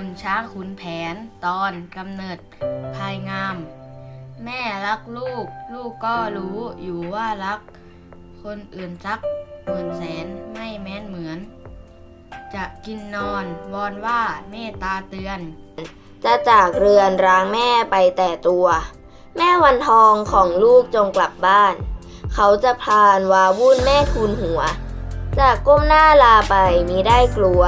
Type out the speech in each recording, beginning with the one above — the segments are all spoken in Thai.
คุณช้างขุนแผน ตอนกำเนิดภายงาม แม่รักลูก ลูกก็รู้อยู่ว่ารัก คนอื่นสักหมื่นแสนไม่แม้นเหมือน จะกินนอนวอนว่าเมตตาเตือน จะจากเรือนร้างแม่ไปแต่ตัว แม่วันทองของลูกจงกลับบ้าน เขาจะพานวาวุ่นแม่ทูลหัว จากก้มหน้าลาไปมิได้กลัว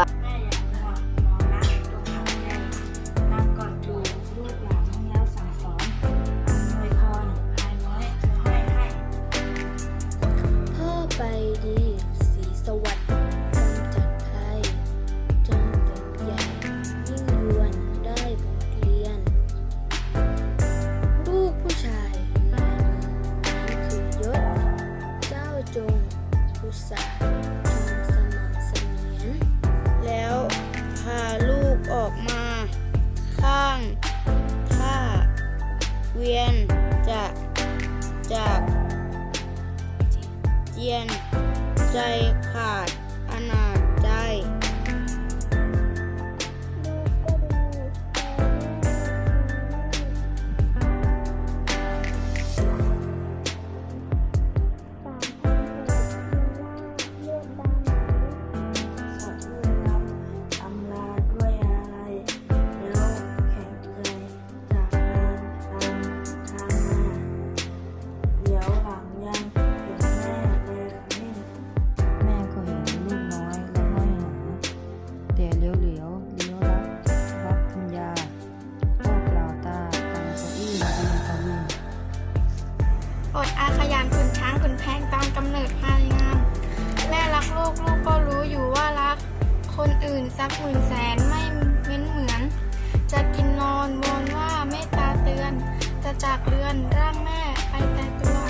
ออกมา ข้างท่าเวียนจะจากเจียนใจขาด สักหมื่นแสนไม่เม้นเหมือน จะกินนอนวอนว่าเมตตาเตือน จะจากเรือนร่างแม่ไปแต่ตัว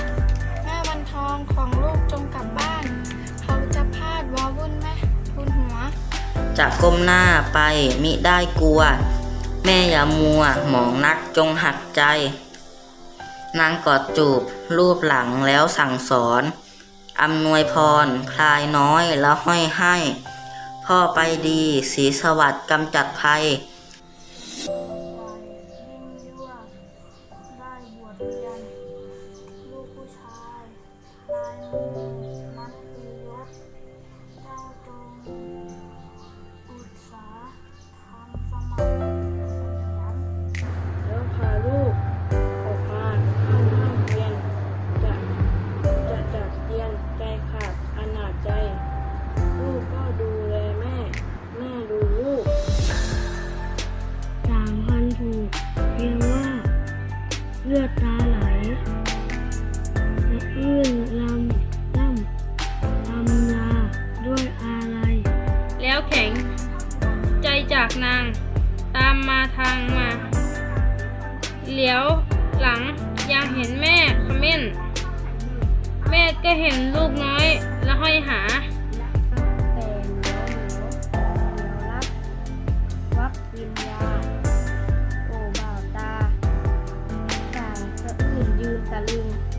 แม่วันทองของลูกจงกลับบ้าน เขาจะพาดวาวุ่นแม่ทุนหัว จะก้มหน้าไปมิได้กลัว แม่อย่ามัวหมองนักจงหักใจ นางกอดจูบรูปหลังแล้วสั่งสอนอำนวยพรพลายน้อยแล้วห้อยให้ พ่อไปดีสีสวัสดิ์กำจัดภัยได้บวชเรียนลูกผู้ชายลายมือมัน ลื่นลำล่ำลำลาด้วยอะไร แล้วแข็ง ใจจากนาง ตามมาทางมา เหลียวหลังยังเห็นแม่คอมเมนแม่ก็เห็นลูกน้อยแล้วห้อยหาตะลึง